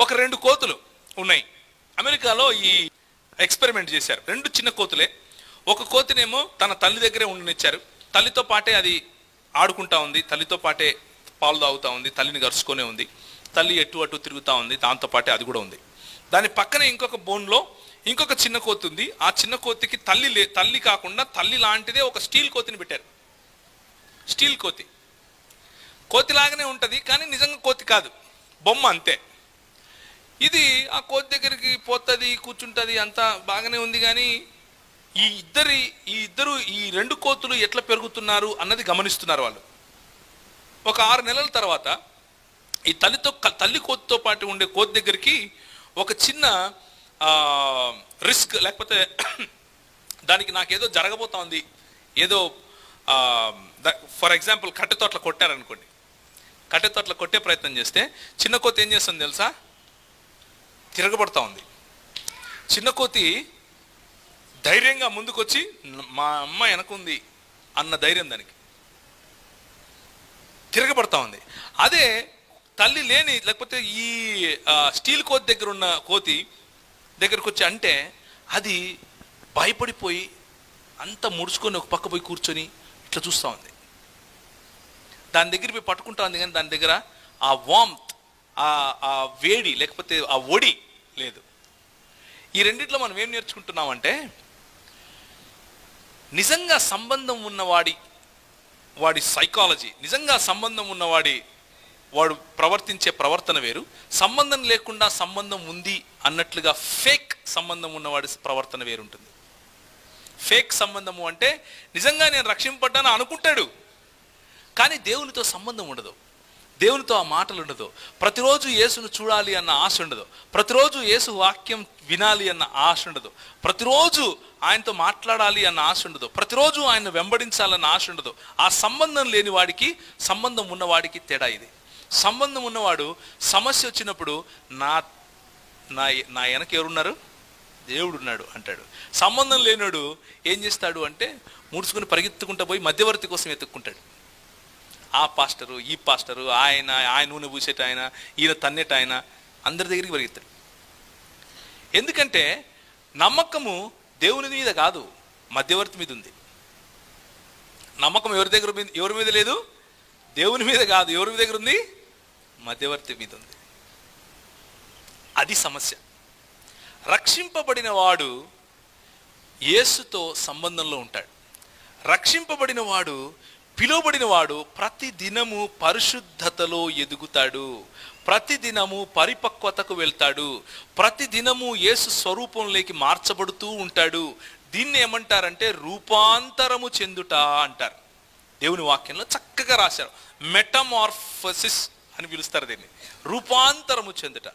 ఒక రెండు కోతులు ఉన్నాయి. అమెరికాలో ఈ ఎక్స్పెరిమెంట్ చేశారు. రెండు చిన్న కోతులే. ఒక కోతినేమో తన తల్లి దగ్గరే ఉండనిచ్చారు. తల్లితో పాటే అది ఆడుకుంటా ఉంది. తల్లితో పాటే పాలు తాగుతూ ఉంది. తల్లిని గరుచుకొనే ఉంది. తల్లి ఎటు అటు తిరుగుతూ ఉంది. దాంతో పాటే అది కూడా ఉంది. దాని పక్కనే ఇంకొక బోన్లో ఇంకొక చిన్న కోతి ఉంది. ఆ చిన్న కోతికి తల్లి లే తల్లి కాకుండా తల్లి లాంటిదే ఒక స్టీల్ కోతిని పెట్టారు. స్టీల్ కోతి. కోతిలాగానే ఉంటుంది కానీ నిజంగా కోతి కాదు. బొమ్మ అంతే. ఇది ఆ కోతి దగ్గరికి పోతుంది కూర్చుంటుంది అంతా బాగానే ఉంది కానీ ఈ ఇద్దరి ఈ ఇద్దరు ఈ రెండు కోతులు ఎట్లా పెరుగుతున్నారు అన్నది గమనిస్తున్నారు వాళ్ళు. ఒక ఆరు నెలల తర్వాత ఈ తల్లితో తల్లి కోతితో పాటు ఉండే కోతి దగ్గరికి ఒక చిన్న రిస్క్ లేకపోతే దానికి నాకేదో జరగబోతోంది ఏదో ఫర్ ఎగ్జాంపుల్ కట్టె అట్లా కొట్టారనుకోండి. కట్టె అట్లా కొట్టే ప్రయత్నం చేస్తే చిన్న కోతి ఏం చేస్తుంది తెలుసా? తిరగబడతా ఉంది. చిన్న కోతి ధైర్యంగా ముందుకొచ్చి మా అమ్మ వెనకుంది అన్న ధైర్యం దానికి. తిరగబడతా ఉంది. అదే తల్లి లేని లేకపోతే ఈ స్టీల్ కోతి దగ్గర ఉన్న కోతి దగ్గరకు వచ్చి అంటే అది భయపడిపోయి అంత ముడుచుకొని ఒక పక్క పోయి కూర్చొని ఇట్లా చూస్తూ ఉంది. దాని దగ్గర పోయి పట్టుకుంటా ఉంది కానీ దాని దగ్గర ఆ వామ్త్ ఆ వేడి లేకపోతే ఆ ఒడి లేదు. ఈ రెండిట్లో మనం ఏం నేర్చుకుంటున్నామంటే నిజంగా సంబంధం ఉన్నవాడి వాడి సైకాలజీ నిజంగా సంబంధం ఉన్నవాడి వాడు ప్రవర్తించే ప్రవర్తన వేరు. సంబంధం లేకుండా సంబంధం ఉంది అన్నట్లుగా ఫేక్ సంబంధం ఉన్నవాడి ప్రవర్తన వేరు ఉంటుంది ఫేక్ సంబంధము అంటే నిజంగా నేను రక్షింపడ్డాను అనుకుంటాడు కానీ దేవునితో సంబంధం ఉండదు. దేవునితో ఆ మాటలు ఉండదు. ప్రతిరోజు యేసును చూడాలి అన్న ఆశ ఉండదు. ప్రతిరోజు యేసు వాక్యం వినాలి అన్న ఆశ ఉండదు. ప్రతిరోజు ఆయనతో మాట్లాడాలి అన్న ఆశ ఉండదు. ప్రతిరోజు ఆయన వెంబడించాలన్న ఆశ ఉండదు. ఆ సంబంధం లేని వాడికి సంబంధం ఉన్నవాడికి తేడా ఇది. సంబంధం ఉన్నవాడు సమస్య వచ్చినప్పుడు నా నా నా వెనక ఎవరున్నారు? దేవుడున్నాడు అంటాడు. సంబంధం లేనివాడు ఏం చేస్తాడు అంటే ముడుచుకుని పరిగెత్తుకుంటా పోయి మధ్యవర్తి కోసం ఎత్తుక్కుంటాడు. ఆ పాస్టరు ఈ పాస్టరు ఆయన ఆయన నూనె పూసేట ఆయన ఈయన తన్నేట ఆయన అందరి దగ్గరికి పరిగెత్తాడు. ఎందుకంటే నమ్మకము దేవుని మీద కాదు మధ్యవర్తి మీద ఉంది. నమ్మకం ఎవరి దగ్గర ఎవరి మీద లేదు? దేవుని మీద కాదు ఎవరి దగ్గర ఉంది? మధ్యవర్తి మీద ఉంది. అది సమస్య. రక్షింపబడిన వాడు యేసుతో సంబంధంలో ఉంటాడు. రక్షింపబడిన వాడు పిలువబడిన వాడు ప్రతి దినము పరిశుద్ధతలో ఎదుగుతాడు. ప్రతి దినము పరిపక్వతకు వెళ్తాడు. ప్రతి దినము యేసు స్వరూపంలోకి మార్చబడుతూ ఉంటాడు. దీన్ని ఏమంటారంటే రూపాంతరము చెందుట అంటారు. దేవుని వాక్యంలో చక్కగా రాశారు. మెటమార్ఫసిస్ అని పిలుస్తారు దీన్ని. రూపాంతరము చెందుట.